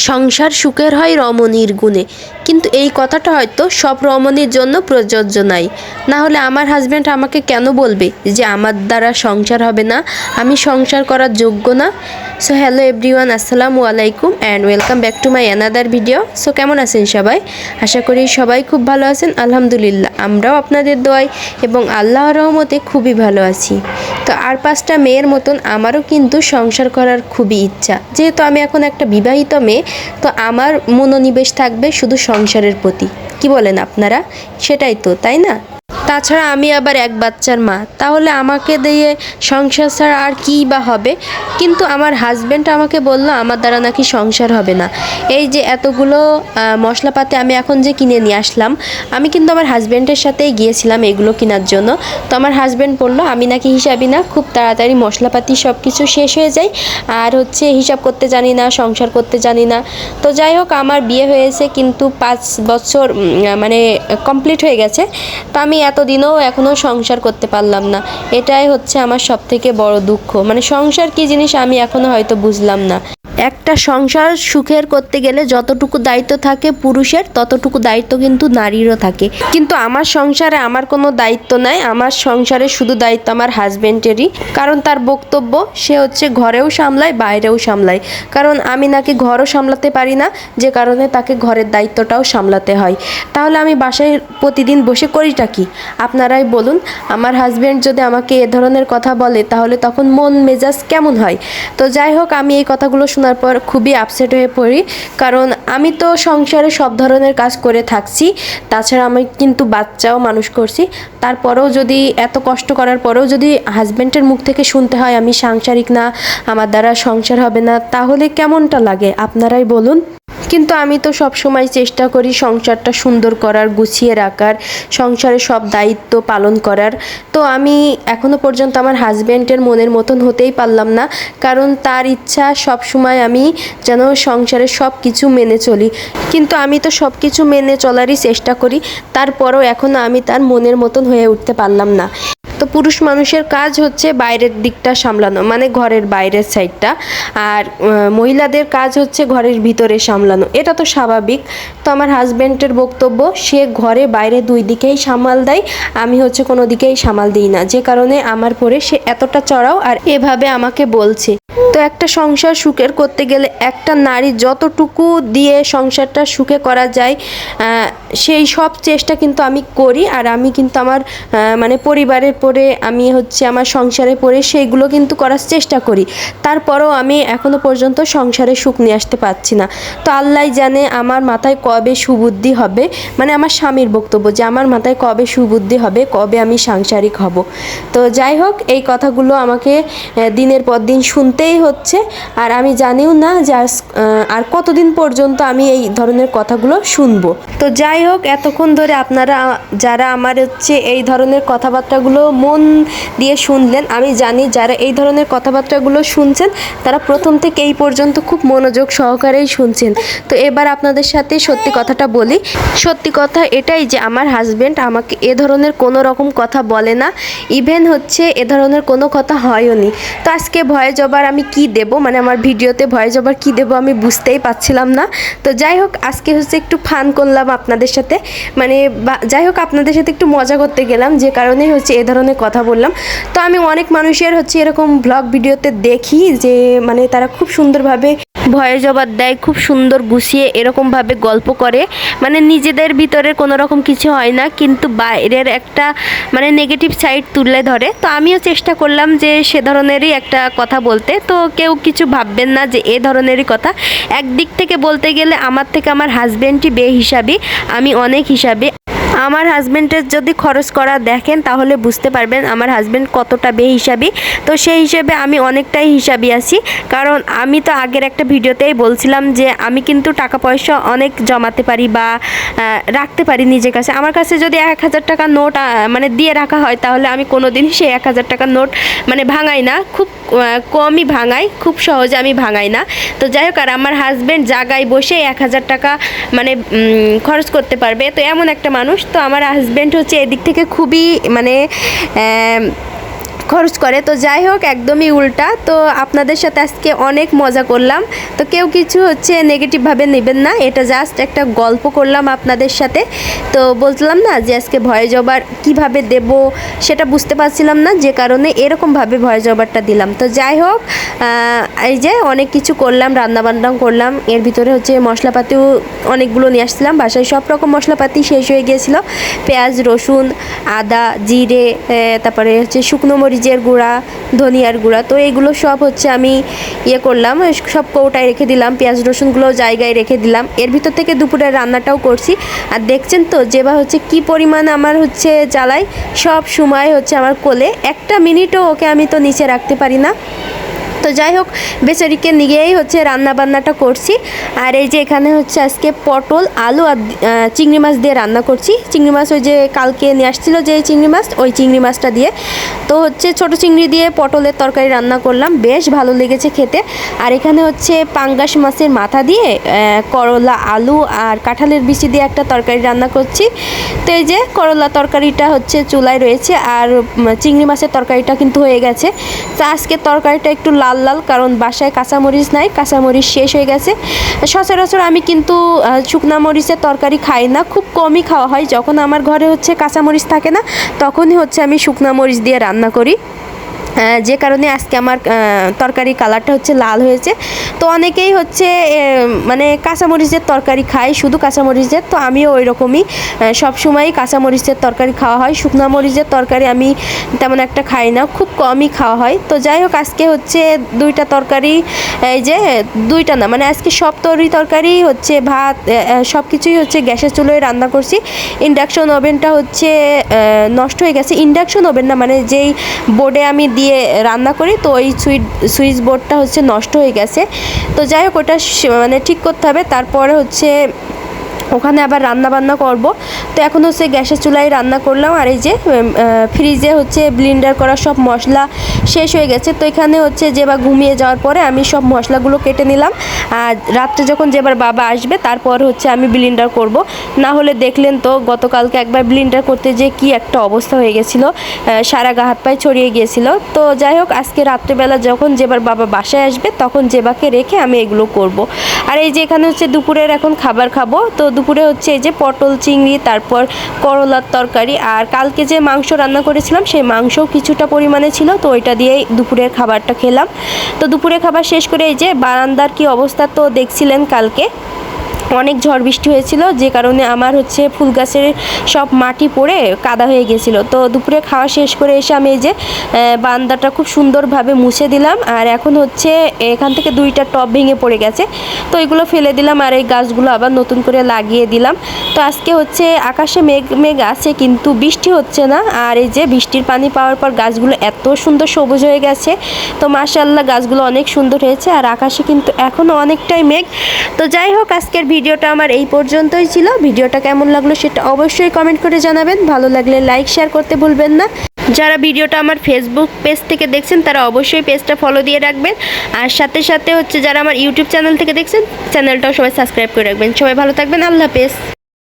সংসার সুখের হয় রমণীর গুণে। কিন্তু এই কথাটা হয়তো সব রমণীর জন্য প্রযোজ্য নাই। না হলে আমার হাজব্যান্ড আমাকে কেন বলবে যে আমার দ্বারা সংসার হবে না? আমি সংসার করার যোগ্য না। সো হ্যালো এভরিওয়ান আসসালামু আলাইকুম and welcome back to my another video so কেমন আছেন সবাই? আশা করি সবাই খুব ভালো আছেন। আলহামদুলিল্লাহ, আমরাও আপনাদের দোয়াই এবং আল্লাহর রহমতে খুবই ভালো আছি। তো আর পাঁচটা মেয়ের মতন আমারও কিন্তু সংসার করার খুবই ইচ্ছা। যেহেতু আমি এখন একটা বিবাহিত মেয়ে, তো আমার মনোনিবেশ থাকবে শুধু সংসারের প্রতি। কি বলেন আপনারা? সেটাই তো তাই না? তাছাড়া আমি আবার এক বাচ্চার মা। তাহলে আমাকে দিয়ে সংসার ছাড়া আর কী বা হবে? কিন্তু আমার হাজব্যান্ড আমাকে বলল, আমার দ্বারা নাকি সংসার হবে না। এই যে এতগুলো মশলাপাতি আমি এখন যে কিনে নিয়ে আসলাম, আমি কিন্তু আমার হাজব্যান্ডের সাথেই গিয়েছিলাম এগুলো কেনার জন্য। তো আমার হাজব্যান্ড বলল, আমি নাকি হিসাবই না, খুব তাড়াতাড়ি মশলাপাতি সব কিছু শেষ হয়ে যায়। আর হচ্ছে হিসাব করতে জানি না, সংসার করতে জানি না। তো যাই হোক, আমার বিয়ে হয়েছে কিন্তু পাঁচ বছর মানে কমপ্লিট হয়ে গেছে। তো আমি এতদিনও এখনও সংসার করতে পারলাম না। এটাই হচ্ছে আমার সব থেকে বড় দুঃখ। মানে সংসার কি জিনিস আমি এখনও হয়তো বুঝলাম না। একটা সংসার সুখের করতে গেলে যতটুকু দায়িত্ব থাকে পুরুষের, ততটুকু দায়িত্ব কিন্তু নারীরও থাকে। কিন্তু আমার সংসারে আমার কোনো দায়িত্ব নাই, আমার সংসারে শুধু দায়িত্ব আমার হাজব্যান্ডেরই কারণ তার বক্তব্য, সে হচ্ছে ঘরেও সামলায়, বাইরেও সামলায়। কারণ আমি নাকি ঘরও সামলাতে পারি না, যে কারণে তাকে ঘরের দায়িত্বটাও সামলাতে হয়। তাহলে আমি বাসায় প্রতিদিন বসে করিটা কি? আপনারাই বলুন, আমার হাজব্যান্ড যদি আমাকে এ ধরনের কথা বলে, তাহলে তখন মন মেজাজ কেমন হয়? তো যাই হোক, আমি এই কথাগুলো শোনার পর খুবই আপসেট হয়ে পড়ি। কারণ আমি তো সংসারে সব ধরনের কাজ করে থাকছি, তাছাড়া আমি কিন্তু বাচ্চাও মানুষ করছি। তারপরেও যদি এত কষ্ট করার পরেও যদি হাজব্যান্ডের মুখ থেকে শুনতে হয়, আমি সাংসারিক না, আমার দ্বারা সংসার হবে না, তাহলে কেমনটা লাগে? আপনারাই বলুন। কিন্তু আমি তো সব সময় চেষ্টা করি সংসারটা সুন্দর করার, গুছিয়ে রাখার সংসারে সব দায়িত্ব পালন করার। তো আমি এখনও পর্যন্ত আমার হাজব্যান্ডের মনের মতন হতেই পারলাম না, কারণ তার ইচ্ছা সব সময় আমি যেন সংসারে সব কিছু মেনে চলি। কিন্তু আমি তো সব কিছু মেনে চলারই চেষ্টা করি, তারপরও এখনও আমি তার মনের মতন হয়ে উঠতে পারলাম না। পুরুষ মানুষের কাজ হচ্ছে বাইরের দিকটা সামলানো মানে ঘরের বাইরের সাইডটা আর মহিলাদের কাজ হচ্ছে ঘরের ভিতরে সামলানো। এটা তো স্বাভাবিক। তো আমার হাজব্যান্ডের বক্তব্য, সে ঘরে বাইরে দুই দিকেই সামাল দেয়, আমি হচ্ছে কোনো দিকেই সামাল দিই না। যে কারণে আমার পরে সে এতটা চড়াও আর এভাবে আমাকে বলছে। তো একটা সংসার সুখের করতে গেলে একটা নারী যতটুকু দিয়ে সংসারটা সুখে করা যায় সেই সব চেষ্টা কিন্তু আমি করি। আর আমি কিন্তু আমার মানে পরিবারের পরে আমি হচ্ছে আমার সংসারে পড়ে সেইগুলো কিন্তু করার চেষ্টা করি। তারপরও আমি এখনও পর্যন্ত সংসারে সুখ নিয়ে আসতে পারছি না। তো আল্লাহ জানে আমার মাথায় কবে সুবুদ্ধি হবে। মানে আমার স্বামীর বক্তব্য যে আমার মাথায় কবে সুবুদ্ধি হবে, কবে আমি সাংসারিক হব। তো যাই হোক, এই কথাগুলো আমাকে দিনের পর দিন শুনতেই হচ্ছে। আর আমি জানিও না যে আর কতদিন পর্যন্ত আমি এই ধরনের কথাগুলো শুনব। তো যাই হোক, এতক্ষণ ধরে আপনারা, যারা আমার হচ্ছে এই ধরনের কথাবার্তাগুলো মন দিয়ে শুনলেন, আমি জানি যারা এই ধরনের কথাবার্তাগুলো শুনছেন, তারা প্রথম থেকে এই পর্যন্ত খুব মনোযোগ সহকারেই শুনছেন। তো এবার আপনাদের সাথে সত্যি কথাটা বলি। সত্যি কথা এটাই যে আমার হাজব্যান্ড আমাকে এ ধরনের কোনো রকম কথা বলে না ইভেন হচ্ছে এ ধরনের কোনো কথা হয়ও নি। তো আজকে ভয়ে জবার আমি কি দেব? মানে আমার ভিডিওতে ভয়ে জবার কি দেব আমি বুঝতেই পারছিলাম না। তো যাই হোক, আজকে হচ্ছে একটু ফান করলাম আপনাদের সাথে। মানে যাই হোক, আপনাদের সাথে একটু মজা করতে গেলাম, যে কারণে হচ্ছে এ ধরনের কথা বললাম। তো আমি অনেক মানুষের হচ্ছে এরকম ব্লগ ভিডিওতে দেখি যে মানে তারা খুব সুন্দরভাবে ভয়ে জবাব দেয়, খুব সুন্দর গুছিয়ে এরকমভাবে গল্প করে। মানে নিজেদের ভিতরে কোনো রকম কিছু হয় না, কিন্তু বাইরের একটা মানে নেগেটিভ সাইড তুলে ধরে। তো আমিও চেষ্টা করলাম যে সে ধরনেরই একটা কথা বলতে। তো কেউ কিছু ভাববেন না যে এ ধরনেরই কথা। একদিক থেকে বলতে গেলে আমার থেকে আমার হাজব্যান্ডই বে হিসাবই আমি অনেক হিসাবে আমার হাজব্যান্ডের যদি খরচ করা দেখেন, তাহলে বুঝতে পারবেন আমার হাজব্যান্ড কতটা বেহিসাবি। তো সেই হিসেবে আমি অনেকটাই হিসাবি আছি। কারণ আমি তো আগের একটা ভিডিওতেই বলছিলাম যে, আমি কিন্তু টাকা পয়সা অনেক জমাতে পারি বা রাখতে পারি নিজের কাছে। আমার কাছে যদি এক হাজার টাকা নোট মানে দিয়ে রাখা হয়, তাহলে আমি কোনো দিনই সেই এক হাজার টাকার নোট মানে ভাঙাই না। খুব কমই ভাঙাই, খুব সহজে আমি ভাঙাই না। তো যাই হোক, আর আমার হাজব্যান্ড জায়গায় বসে এক হাজার টাকা মানে খরচ করতে পারবে। তো এমন একটা মানুষ তো আমার হাজব্যান্ড হচ্ছে এদিক থেকে খুবই মানে খরচ করে। তো যাই হোক, একদমই উল্টা। তো আপনাদের সাথে আজকে অনেক মজা করলাম। তো কেউ কিছু হচ্ছে নেগেটিভভাবে নেবেন না। এটা জাস্ট একটা গল্প করলাম আপনাদের সাথে। তো বলছিলাম না যে আজকে ভয়ে জবার কীভাবে দেব সেটা বুঝতে পারছিলাম না। যে কারণে এরকমভাবে ভয়ে জবারটা দিলাম। তো যাই হোক এই যে অনেক কিছু করলাম রান্না বান্নাও করলাম। এর ভিতরে হচ্ছে মশলাপাতিও অনেকগুলো নিয়ে আসছিলাম। বাসায় সব রকম মশলাপাতি শেষ হয়ে গিয়েছিল। পেঁয়াজ, রসুন, আদা, জিরে তারপরে হচ্ছে শুকনো মরিচের গুঁড়া, ধনিয়ার গুঁড়া। তো এইগুলো সব হচ্ছে আমি ইয়ে করলাম সব কৌটায় রেখে দিলাম, পেঁয়াজ, রসুনগুলো জায়গায় রেখে দিলাম। এর ভিতর থেকে দুপুরে রান্নাটাও করছি। আর দেখছেন তো যেবা হচ্ছে কি পরিমাণ আমার হচ্ছে জ্বালাই সব সময় হচ্ছে আমার কোলে। একটা মিনিটও ওকে আমি তো নিচে রাখতে পারি না। তো যাই হোক, বেচারিকে নিয়েই হচ্ছে রান্না বান্নাটা করছি। আর এই যে এখানে হচ্ছে আজকে পটল, আলু আর চিংড়ি মাছ দিয়ে রান্না করছি। চিংড়ি মাছ ওই যে কালকে নিয়ে আসছিল যে চিংড়ি মাছ, ওই চিংড়ি মাছটা দিয়ে। তো হচ্ছে ছোট চিংড়ি দিয়ে পটলের তরকারি রান্না করলাম। বেশ ভালো লেগেছে খেতে। আর এখানে হচ্ছে পাঙ্গাস মাছের মাথা দিয়ে করলা, আলু আর কাঁঠালের বিচি দিয়ে একটা তরকারি রান্না করছি। তো এই যে করলা তরকারিটা হচ্ছে চুলায় রয়েছে। আর চিংড়ি মাছের তরকারিটা কিন্তু হয়ে গেছে। তো আজকে তরকারিটা একটু লাল লাল লাল কারণ বাসায় কাঁচামরিচ নাই, কাঁচামরিচ শেষ হয়ে গেছে। সচরাচর আমি কিন্তু শুকনা মরিচের তরকারি খাই না, খুব কমই খাওয়া হয়। যখন আমার ঘরে হচ্ছে কাঁচামরিচ থাকে না, তখনই হচ্ছে আমি শুকনা মরিচ দিয়ে রান্না করি। যে কারণে আজকে আমার তরকারি কালারটা হচ্ছে লাল হয়েছে। তো অনেকেই হচ্ছে মানে কাঁচামরিচের তরকারি খায়, শুধু কাঁচামরিচের। তো আমিও ওই রকমই সবসময়ই কাঁচামরিচের তরকারি খাওয়া হয়। শুকনো মরিচের তরকারি আমি তেমন একটা খাই না, খুব কমই খাওয়া হয়। তো যাই হোক, আজকে হচ্ছে দুইটা তরকারি, এই যে, দুইটা না মানে আজকে সব তরি তরকারি হচ্ছে ভাত সব কিছুই হচ্ছে গ্যাসের চুলোয় রান্না করছি। ইন্ডাকশন ওভেনটা হচ্ছে নষ্ট হয়ে গেছে। ইন্ডাকশন ওভেন না মানে যেই বোর্ডে আমি দিয়ে রান্না করি, তো ওই সুইচ সুইচ বোর্ডটা হচ্ছে নষ্ট হয়ে গেছে। তো যাই হোক, ওটা মানে ঠিক করতে হবে। তারপরে হচ্ছে ওখানে আবার রান্না বান্না করব। তো এখন হচ্ছে গ্যাসের চুলায় রান্না করলাম আর এই যে ফ্রিজে হচ্ছে ব্লিন্ডার করা সব মশলা শেষ হয়ে গেছে। তো এখানে হচ্ছে যেবার ঘুমিয়ে যাওয়ার পরে আমি সব মশলাগুলো কেটে নিলাম। আর রাত্রে যখন যেবার বাবা আসবে, তারপর হচ্ছে আমি ব্লিন্ডার করব। না হলে দেখলেন তো, গতকালকে একবার ব্লিন্ডার করতে যে কি একটা অবস্থা হয়ে গেছিল। সারা গা হাত পায়ে ছড়িয়ে গিয়েছিল। তো যাই হোক, আজকে রাত্রেবেলা যখন যেবার বাবা বাসায় আসবে, তখন জেবাকে রেখে আমি এগুলো করব। আর এই যে এখানে হচ্ছে দুপুরের এখন খাবার খাব, তো দুপুরে হচ্ছে এই যে পটল, চিংড়ি, তারপর করলার তরকারি আর কালকে যে মাংস রান্না করেছিলাম সেই মাংসও কিছুটা পরিমাণে ছিল, তো ওইটা দিয়েই দুপুরের খাবারটা খেলাম। তো দুপুরে খাবার শেষ করে এই যে বারান্দার কি অবস্থা তো দেখছিলেন কালকে। অনেক ঝড় বৃষ্টি হয়েছিল, যে কারণে আমার হচ্ছে ফুল গাছের সব মাটি পড়ে কাদা হয়ে গেছিল। তো দুপুরে খাওয়া শেষ করে এসে আমি এই যে বান্দাটা খুব সুন্দরভাবে মুছে দিলাম। আর এখন হচ্ছে এখান থেকে দুইটা টব ভেঙে পড়ে গেছে। তো এগুলো ফেলে দিলাম আর এই গাছগুলো আবার নতুন করে লাগিয়ে দিলাম। তো আজকে হচ্ছে আকাশে মেঘ মেঘ আছে কিন্তু বৃষ্টি হচ্ছে না। আর এই যে বৃষ্টির পানি পাওয়ার পর গাছগুলো এত সুন্দর সবুজ হয়ে গেছে। তো মাশাল্লাহ গাছগুলো অনেক সুন্দর হয়েছে। আর আকাশে কিন্তু এখনও অনেকটাই মেঘ। তো যাই হোক, আজকের ভিডিওটা আমার এই পর্যন্তই ছিল। ভিডিওটা কেমন লাগল সেটা অবশ্যই কমেন্ট করে জানাবেন। ভালো লাগলে লাইক শেয়ার করতে ভুলবেন না। যারা ভিডিওটা আমার ফেসবুক পেজ থেকে দেখছেন, তারা অবশ্যই পেজটা ফলো দিয়ে রাখবেন। আর সাথে সাথে হচ্ছে যারা আমার ইউটিউব চ্যানেল থেকে দেখছেন চ্যানেলটাও সবাই সাবস্ক্রাইব করে রাখবেন। সবাই ভালো থাকবেন। আল্লাহ হাফেজ।